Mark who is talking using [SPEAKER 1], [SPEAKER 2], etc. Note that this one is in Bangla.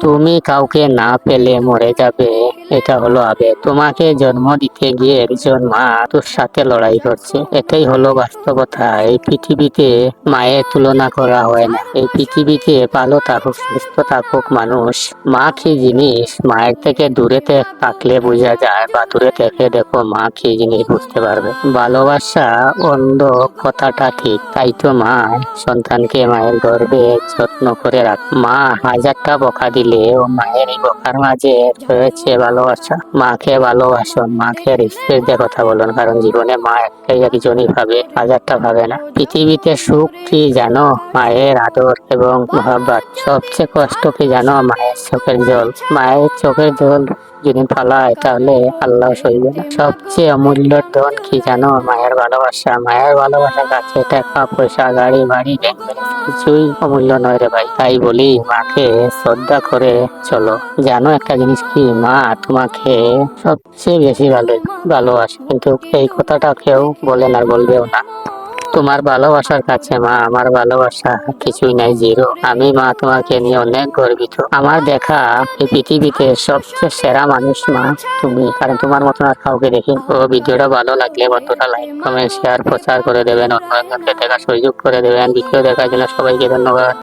[SPEAKER 1] তুমি কাউকে না পেলে মরে যাবে। এটা হলো আবেগ। তোমাকে জন্ম দিতে গিয়ে একজন মা তোর সাথে লড়াই করছে। এটাই হলো বাস্তবতা। এই পৃথিবীতে মায়ের তুলনা করা হয় না। এই পৃথিবীতে ভালো থাকুক, সুস্থ থাকুক মানুষ। মা কি জিনিস? মায়ের থেকে দূরে থাকলে বোঝা যায় বা দূরে থেকে দেখো মা কি জিনিস বুঝতে পারবে। ভালোবাসা অন্ধ কথাটা ঠিক, তাই তো মা সন্তানকে মায়ের গর্ভে যত্ন করে রাখ। মা হাজারটা বকা দিলে ও মায়ের এই বকার মাঝে রয়েছে ভালোবাসা। মাকে ভালোবাসো, মাকে রেসপেক্ট দিয়ে কথা বলুন, কারণ জীবনে মা একটাই একজনই ভাবে, হাজারটা ভাবে না। পৃথিবীতে সুখ কি জানো? মায়ের আদর এবং মহাব্বত। সবচেয়ে কষ্ট কি জানো? মায়ের চোখের জল। মায়ের চোখের জল যদি ফালায়, তাহলে আল্লাহ সইবে না সবচেয়ে অমূল্য ধন কি জানো? মায়ের ভালোবাসা। মায়ের ভালোবাসা কাছে টাকা, পয়সা, গাড়ি, বাড়ি কিছুই অমূল্য নয় রে ভাই। তাই বলি, মাকে শ্রদ্ধা করে চলো। জানো একটা জিনিস কি? মা তোমাকে সবচেয়ে বেশি ভালো ভালোবাসে। কিন্তু এই কথাটা কেউ বলে না, বলবেও না। তোমার ভালোবাসার কাছে মা, আমার ভালোবাসা কিছুই নাই, জিরো। আমি মা তোমাকে নিয়ে অনেক গর্বিত। আমার দেখা এই পৃথিবীতে সবচেয়ে সেরা মানুষ মা তুমি। কারণ তোমার মতন আর কাউকে দেখি তো ভিডিওটা ভালো লাগলে বন্ধুরা লাইক কমেন্ট শেয়ার প্রচার করে দেবেন অন্য একজনকে দেখার সুযোগ করে দেবেন ভিডিও দেখার জন্য সবাইকে ধন্যবাদ।